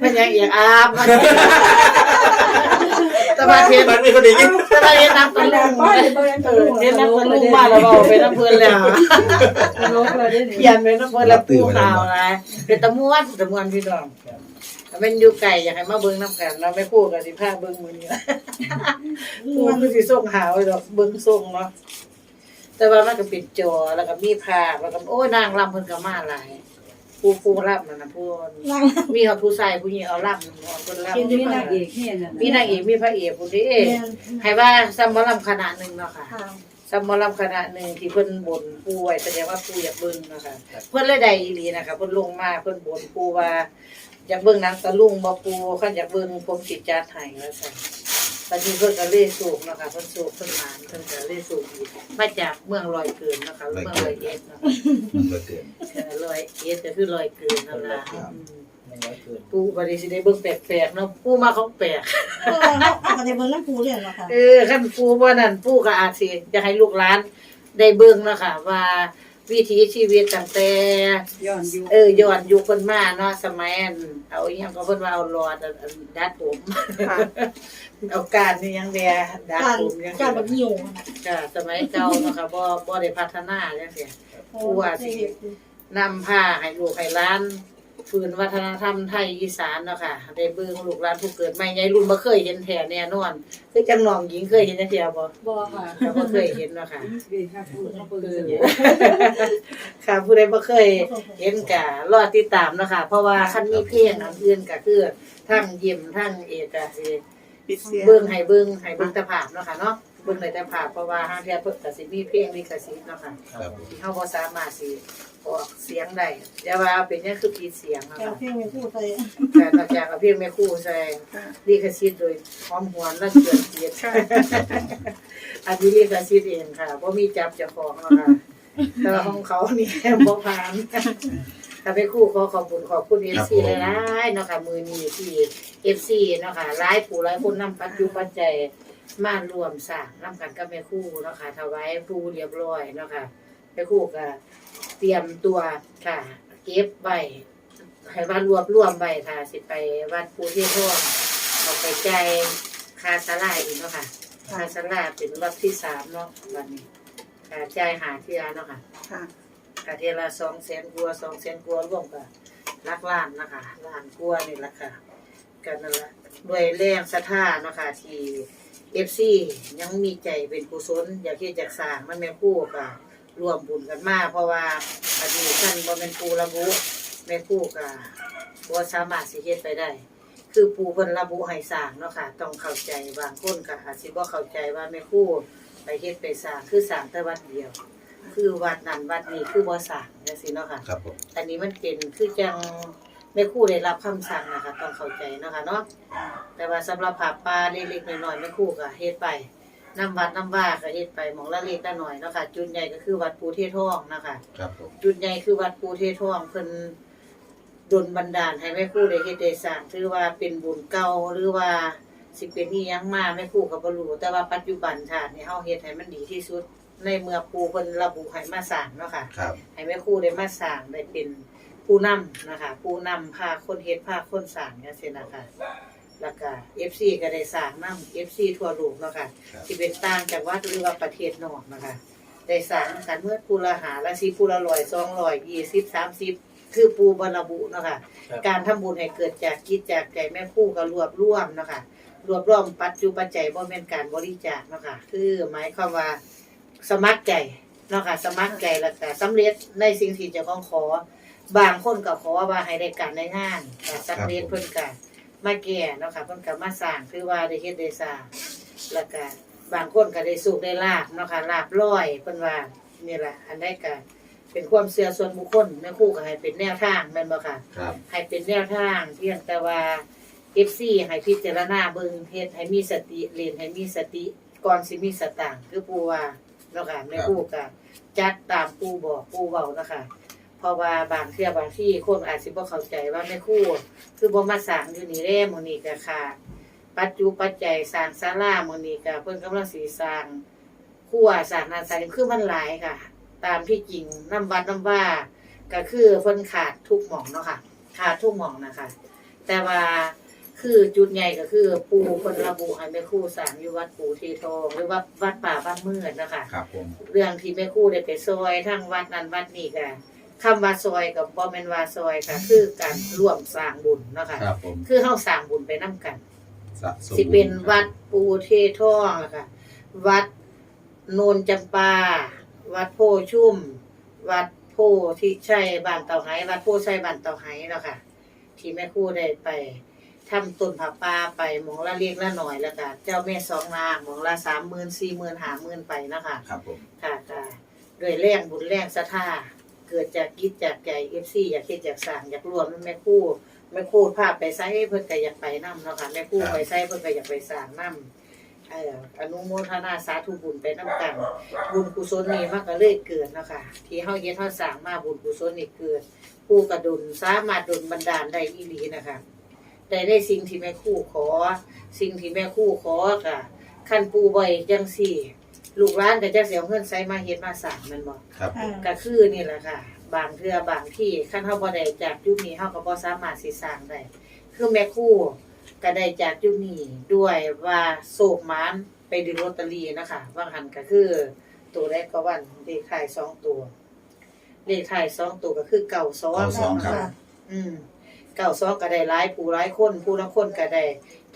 เป็นยังอีกอาบมันสมาธิมันมีคนได้ยินสมาธินักตะลุงเออเรียนนักตะลุงมาแล้วบอกเป็นน้ำเพลินแล้วเขียนเป็นน้ำเพลินแล้วปูข่าวนะเป็นตะม้วนตะม้วนพี่น้อง เป็นอยู่ไก่อยากให้มาเบิ้งน้ำกันเราไม่พูดกันสิพาเบิ้งมือนี้ปูคือสิส่งหาไว้ดอกเบิ้งส่งเนาะแต่ว่ามันก็ปิดจอแล้วก็มีภาพแล้วก็โอ้ยนางรำเพิ่นก็มาหลายผู้ผู้รำนั่นนะผู้มีเขาผู้ชายผู้หญิงเอารำเนาะเพิ่นรำเป็นที่นางเอกเนี่ยน่ะมีนางเอกมีพระเอกผู้นี้ให้ว่าซัมมอลำคณะหนึ่งเนาะค่ะซัมมอลำคณะหนึ่งที่เพิ่นบ่นปู่ไว้แสดงว่าปู่อยากเบิ่งเนาะค่ะเพิ่นเลยได้อีหลีนะคะเพิ่นลงมาเพิ่นบ่นปู่ว่า อยากเบิ่งหนังตะลุงบ่ปู่คันอยากเบิ่งผมสิจัดให้ว่าซั่นตอนนี้เพิ่นก็เลยสูกเนาะค่ะเพิ่นสูกเพิ่นหมานเพิ่นก็เลยสูกอีกมาจากเมืองลอยเกินเนาะค่ะเมืองลอยเอ็ดเนาะมันก็เกิดเออลอยเอ็ดก็คือลอยเกินนั่นล่ะครับอืมปู่บ่ได้สิได้เบิ่งแปลกๆเนาะปู่มาของแปลก เออเขาเอากระเทียมเบิ้งน้ำปูเรียนเหรอคะเออขั้นปูว่านั่นปูก็อาจสิจะให้ลูกหลานได้เบิ่งเนาะค่ะว่า วิถีชีวิตตั้งแต่ย้อนยุคเออย้อนยุคเพิ่นมาเนาะสมัยอันเอาอีหยังก็เพิ่นว่าเอาหลอดอันอันดัดผมเอาการนี่ยังแดดัดการผมยังการแบบหิวจ้ะสมัยเก่าเนาะค่ะบ่บ่ได้พัฒนาจังซี่ปูว่าสิ นำผ้าให้ลูกให้หล้าน ฝืนวัฒนธรรมไทยอีสานเนาะค่ะได้เบิ่งลูกหลานผู้เกิดใหม่ใหญ่รุ่นบ่เคยเห็นแท้แน่นอนคือจังน้องหญิงเคยเห็นจังซี่บ่บ่ค่ะก็บ่เคยเห็นเนาะค่ะเบียค่ะพูดมาเปิดคือเสียงค่ะผู้ใดบ่เคยเห็นกะรอติดตามเนาะค่ะ เพราะว่าคันมีเพลงอันอื่นก็คือทั้งยิ้มทั้งเอกก็สิเบิ่งให้เบิ่งให้เบิ่งแต่ภาพเนาะค่ะเนาะ เบิ่งได้แต่ภาพเพราะว่าห้างเทียเพิ่นก็สิมีเพลงลิขสิทธิ์เนาะค่ะครับผมที่เฮาบ่สามารถสิออกเสียงได้แต่ว่าเป็นหยังคือผิดเสียงเนาะแก้ค่ะวเพียงไม่พูดไปการนอกจากเอาเพลงแม่ครูใส่ลิขสิทธิ์โดยหอมหวนและเกินเกียรติอันนี้ลิขสิทธิ์เองค่ะบ่มีจับเจ้าของเนาะค่ะแต่ว่าของเขานี่บ่ผ่านถ้าไปคู่ขอขอบคุณขอบคุณ FC หลายๆเนาะค่ะมือนี้ที่ FC เนาะค่ะหลายผู้หลายคนนำปัจจุปัจจัย มารวมสร้างนำกันกับแม่ครูเนาะค่ะถวายครูเรียบร้อยเนาะค่ะแม่ครูก็เตรียมตัวค่ะ เก็บไว้ให้ว่ารวบรวมไว้ค่ะ สิไปวัดภูเทพท่องเอาไปใจายคาสลาอีกเนาะค่ะคาสลาเป็นรอบที่สามเนาะวันนี้ค่าจ่ายหาเที่ยเนาะค่ะค่ะค่าเที่ยละสองแสนกว่าสองแสนกว่ารวมกับลักล้านนะคะล้านกว่านี่ละค่ะกันนั่นละด้วยแรงศรัทธาเนาะค่ะที่ เอฟซียังมีใจเป็นกุศลอยากที่จะสร้างมันแม่คู่กับรวมบุญกันมาเพราะว่าอดีตท่านบ่เป็นปูระบุแม่คู่กับบ่สามารถสิเฮ็ดไปได้ คือปูเพิ่นระบุให้สร้างเนาะค่ะ ต้องเข้าใจบางคนก็อาจสิบ่เข้าใจว่าแม่คู่ไปเฮ็ดไปสร้างคือสร้างแต่วัดเดียว คือวัดนั้นวัดนี้คือบ่สร้างจังซี่เนาะค่ะครับผม อันนี้มันเป็นคือจัง แม่ครูได้รับคำสั่งนะคะต้องเข้าใจเนาะค่ะเนาะแต่ว่าสำหรับผาป่าเล็กๆน้อยๆแม่ครูก็เฮ็ดไปน้ำวัดน้ำว่าก็เฮ็ดไปหมองละเล็กละน้อยเนาะค่ะจุดใหญ่ก็คือวัดปูเทศทองนะคะ ครับผม จุดใหญ่คือวัดปูเทศทองเพิ่นดลบันดาลให้แม่ครูได้เฮ็ดได้สร้างถือว่าเป็นบุญเก่าหรือว่าสิเป็นอีหยังมาแม่ครูก็บ่รู้แต่ว่าปัจจุบันชาตินี้เฮาเฮ็ดให้มันดีที่สุด ในเมื่อครูเพิ่นระบุให้มาสร้างเนาะค่ะ ครับ ให้แม่ครูได้มาสร้างได้เป็น ผู้นำนะคะ ผู้นำพาคนเฮ็ดพาคนสร้างจังซี่นะคะแล้วก็ FC ก็ได้สร้างนำ FC ทั่วโลกเนาะค่ะครับ ที่เป็นต่างจังหวัดหรือว่าประเทศนอกนะคะ ได้สร้างกันเมื่อผู้ละหาละสิผู้ละร้อยสองร้อยยี่สิบสามสิบคือปูบรรบุเนาะค่ะการทำบุญให้เกิดจากคิดจากใจแม่ครู่ก็รวบรวมเนาะค่ะ รวบรวมปัจจุปัจจัยบ่แม่นการบริจาคเนาะค่ะ คือหมายความว่าสมัครใจเนาะค่ะ สมัครใจแล้วก็สำเร็จในสิ่งที่เจ้าของขอ บางคนก็ขอว่าให้ได้การได้งานแต่สำเร็จเพิ่นก็มาแก่เนาะค่ะเพิ่นก็มาสร้างคือว่าได้เฮ็ดได้สร้างแล้วก็บางคนก็ได้สุขได้ลาบเนาะค่ะลาบร้อยเพิ่นว่านี่แหละอันใดก็เป็นความเชื่อส่วนบุคคลแม่ครูก็ให้เป็นแนวทางแม่นบ่ค่ะ ครับ ให้เป็นแนวทางเพียงแต่ว่า FC ให้พิจารณาเบิ่งเฮ็ดให้มีสติเรียนให้มีสติก่อนสิมีสตางค์คือปู่ว่าเนาะค่ะแม่ครูก็จัดตามปู่บอกปู่เว้าเนาะค่ะเพ ราะว่าบางเทื่อบางที่คนอาจสิบ่เข้าใจว่าแม่ครูคือบ่มาสร้างอยู่นี่แล้มื้อนี้ก็ค่ะ ปัจจุปัจจัยสร้างศาลามื้อนี้ก็เพิ่นกำลังสิสร้างขั้วสารนาสารคือมันหลายค่ะ ตามที่จริงน้ำวัดน้ำว่า ก็คือเพิ่นขาดทุกหม่องเนาะค่ะ ขาดทุกหม่องนะคะ แต่ว่าคือจุดใหญ่ก็คือปูคนระบุให้แม่ครู่สร้างอยู่วัดปูทีทองหรือว่าวัดป่าบ้านมืดนะคะ ครับผม เรื่องที่แม่ครู่ได้ไปซอยทั้งวัดนั้นวัดนี้ก็ คำว่าซอยกับบ่แม่นว่าซอยค่ะ คือการร่วมสร้างบุญเนาะค่ะ ครับผมคือเฮาสร้างบุญไปนํกัน สะสมสิเป็นวัดปูเททองอะค่ะ วัดโนนจำปา วัดโพชุ่ม วัดโพที่ใช่บ้านเต่าไหวัดโพใช่บ้านเต่าไหเนาะค่ะ ที่แม่ครู่ได้ไปทำต้นผักปลาไปหมองละเล็กละหน่อยแล้วก็เจ้าแม่สองนางหมองละสามหมื่นสี่หมื่นห้าหมื่นไปเนาะคะ ครับผม ค่ะค่ะด้วยแรงบุญแรงศรัทธา เกิดจากกิจจากใจเอฟซีอยากเฮ็ดอยากสร้างอยากรวมแม่ครู่แม่ครู่ภาพไปไซเพิ่นก็อยากไปนํเนาะค่ะแม่ครู่ไปไซเพิ่นก็อยากไปสร้างนํเอ่ออนุโมทนาสาธุบุญไปนํกัน บุญกุศลนี่มันก็เลยเกิดเนาะค่ะที่เฮาเฮ็ดเฮาสร้างมาบุญกุศลนี่เกิดผู้กระดุลสามารถดลบันดาลได้อีหลีนะคะได้ได้สิ่งที่แม่ครู่ขอ สิ่งที่แม่ครู่ขอค่ะขั้นปูไว้จังสี่ ลูกร้านก็จะเสียเงินใส่มาเฮ็ดมาสร้างแมันบ่ครับผมก็คือนี่แหละค่ะ บางเทื่อบางที่ขั้นเฮาบ่ได้จากยุคนี้เฮาก็บ่สามารถสิสร้างได้คือแม่ครู่ก็ได้จากยุคนี้ด้วยว่าโศกหมานไปดึงลอตเตอรี่นะคะว่าหันก็คือ ตัวแรกก็วันเลขท้ายสองตัวเลขท้ายสองตัวก็คือเก่าสองเก้าสองครับ อืม เก่าซอกก็ได้หลายผู้หลายคนผู้ละคนก็ได้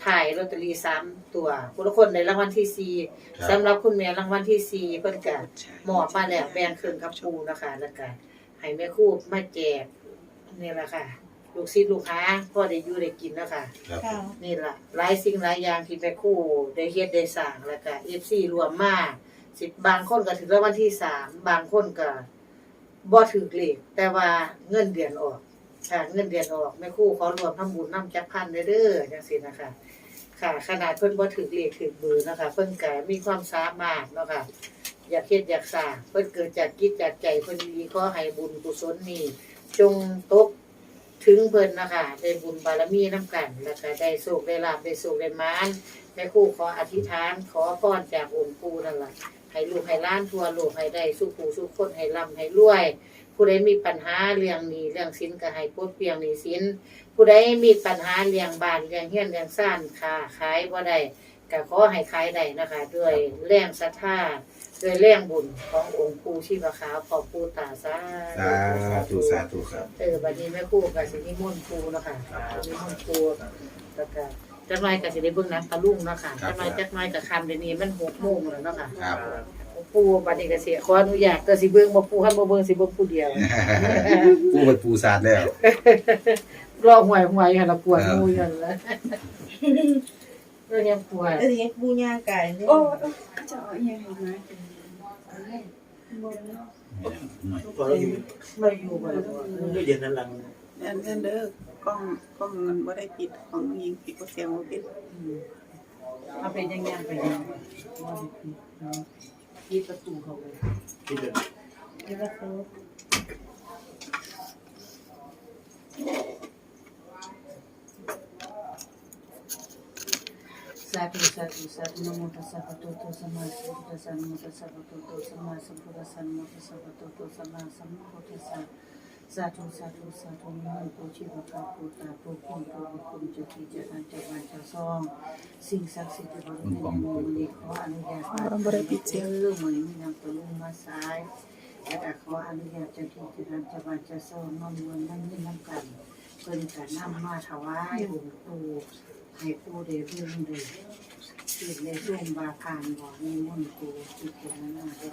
ถ่ายลอตเตอรี่สามตัวผู้ละคนได้รางวัลที่สี่ครับสำหรับคุณแม่รางวัลที่สี่เพิ่นก็มอบมาแล้วแบ่งครึ่งกับปูนะคะแล้วก็ให้แม่ครูมาแจกนี่แหละค่ะ ลูกศิษย์ลูกค้าพอได้อยู่ได้กินนะคะครับค่ะนี่ล่ะหลายสิ่งหลายอย่างที่แม่ครูได้เฮ็ดได้สร้างแล้วก็ FC รวมมาสิบางคนก็ถึงรางวัลที่สามบางคนก็บ่ถูกเลขแต่ว่าเงินเดือนออก ค่ะเงินเดือนออกแม่ครูขอรวมทำบุญนำจักพันเด้อเด้อจังซี่นะคะ ค่ะ ขนาดเพิ่นบ่ถูกเลขถูกเบอร์นะคะ เพิ่นก็มีความสามารถเนาะค่ะ อยากเฮ็ดอยากสร้างเพิ่นเกิดจากจิตจากใจเพิ่นดีขอให้บุญกุศลนี้จงตกถึงเพิ่นนะคะได้บุญบารมีน้ำกัน แล้วก็ได้สุขได้ลาบได้สุขได้มานแม่ครูขออธิษฐาน ขอพรจากองค์ปู่นั่นล่ะให้ลูกให้หล้านทั่วโลกให้ได้สุขูสุขคนให้ร่ำให้รวย ผู้ใดมีปัญหาเรื่องหนี้เรื่องสินก็ให้ปลดเปลี่ยงหนี้สินผู้ใดมีปัญหาเรื่องบ้านเรื่องเฮียนเรื่องซ่านค้าขายบ่ได้ก็ขอให้ขายได้นะคะ ด้วยแรงศรัทธาด้วยแรงบุญขององค์ปู่ชีพขาวพ่อปู่ตาสาสาธุสาธุครับเออบัดนี้แม่ครูก็สินิมนต์ครูเนาะค่ะนิมนต์ครูแล้วก็จักหน่อยก็สิได้เบิ่งหนังตะลุงเนาะค่ะครับจักหน่อยจักหน่อยก็ค่ำเดี๋ยวนี้มัน6โมงแล้วเนาะค่ะครับ ปูบัดนี้ก็สิขออนุญาตก็สิเบิ่งบ่ปูคันบ่เบิ่งสิเบิ่งผู้เดียวผู้เป็นปูศาสตร์แล้ว รอหวยหวยค่ะละปวดงูยันละเรื่องยังปวดแล้วทีนี้ปูย่างไก่เนี่ยโอ้จะเอาอีหยังมาพอเราอยู่มาอยู่บ่ล่ะด้วยเย็นนั้นหลังเดินเดินเด้อกล้องกล้องมันบ่ได้ปิดของยิงปิดบ่เสียงบ่ปิดเอาเป็นยังไงไปยัง ปิดประตูเขาเลยที่เดินปิดประตูสาธุสาธุสาธุนะโมตัสสะภะคะวะโตสัมมาสัมพุทธัสสะนะโมตัสสะภะคะวะโตสัมมาสัมพุทธัสสะนะโมตัสสะภะคะวะโตสัมมาสัมพุทธัสสะ สาธุสาธุสาธุนะโมปูชีวะคาปูตาปูพงปูบุคุณจุติจันจักรวาลเจ้าซองสิ่งศักดิ์สิทธิ์ที่บริเวณมูลนิธิขออนุญาตเจ้าเรื่องมันมีนางตะลุงมาสายและก็ขออนุญาตเจ้าที่จันจักรวาลเจ้าซองมามวลนั่งนี่น้ำกันเพิ่นก็นำมาถวายองค์ปู่ให้ปู่ได้เรื่องได้ติดในร่มบาคานบ่อในมนต์กูติดเป็นนั้นมาเลย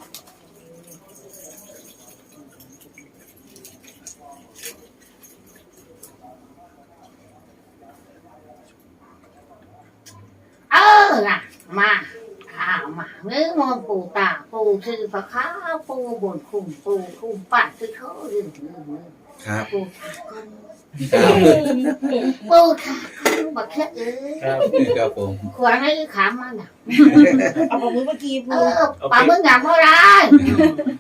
เออ น่ะ มาอ้าวมาเนื้อมนต์ปูตาปูคือพระข้าปูบนคุ้มปูคุ้มปัดคือเขาเรื่องเรื่องเรื่องครับปูขาคนปูขาคนบักแค่เอ้ยครับครับผมขวานให้ขามมันอะเอาของมือเมื่อกี้เอปูอปลามึงอยากเท่าไร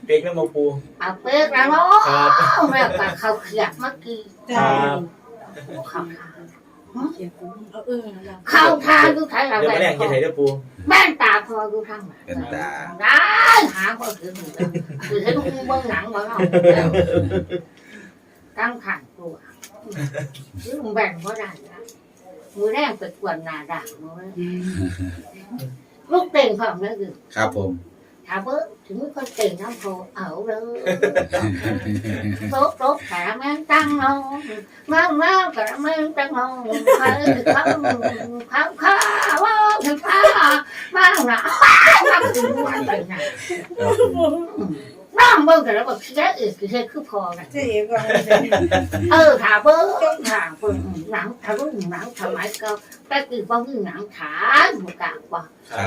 เป๊กแม่โมปูเอาเป๊กแล้วเนาะครับแบบกับเขาเขียดเมื่อกี้จ้าครับ เขาเอาเออเราเข้าทางดูใครเราเดี๋ยวแว่มาแรงจะใส่เด้อปูแว่นตาพอดูทางไหนเป็นตา ได้หาพอถึงคือเห็นเบื้งหนังมาแล้วตั้งขันตัวซื้อแบ่งเพราะได้นะมือแรกไปกวนหนาด่างมาเลยลูกเต่งของนั่นคือครับผม ถามว่าถึงคนเต่งน้ำโพเอาเลยโต๊ะโต๊ะขาแม่งตั้งลงมามาขาแม่งตั้งลงเขาเขาเขาเขาว่าถึงข้ามาหนาตั้งถึงวันไปไหนครับผม น้องเบิ่งแต่แล้วแบบแค่อื่นคือแค่คือพอไงเจ๊เอ๋ก่อนเออถาเบิ่งถาเบิ่งหนังถาเบิ่งหนังสมัยเก่าแต่คือบ่มีหนังขายหมดกะว่า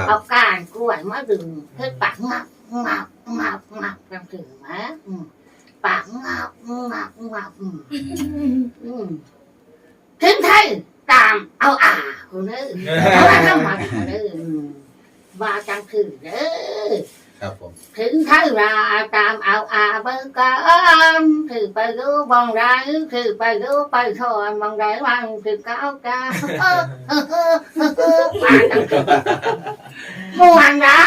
เอาการกล้วยมาดึงเฮ็ดปากงับงับงับงับจังถึงนะอืมปากงับงับงับอืมถึงไทยตามเอาอ่าคนนี้เอาอ่าทำมาคนนี้ว่าจังถึงเด้อ ครับผมถึงไทยราตามเอาอาเบิกกันถือไปดูบองไรถือไปดูไปถอนบองไรวันถือก้าวกาเออเออเออเออมาจังถึงมวนได้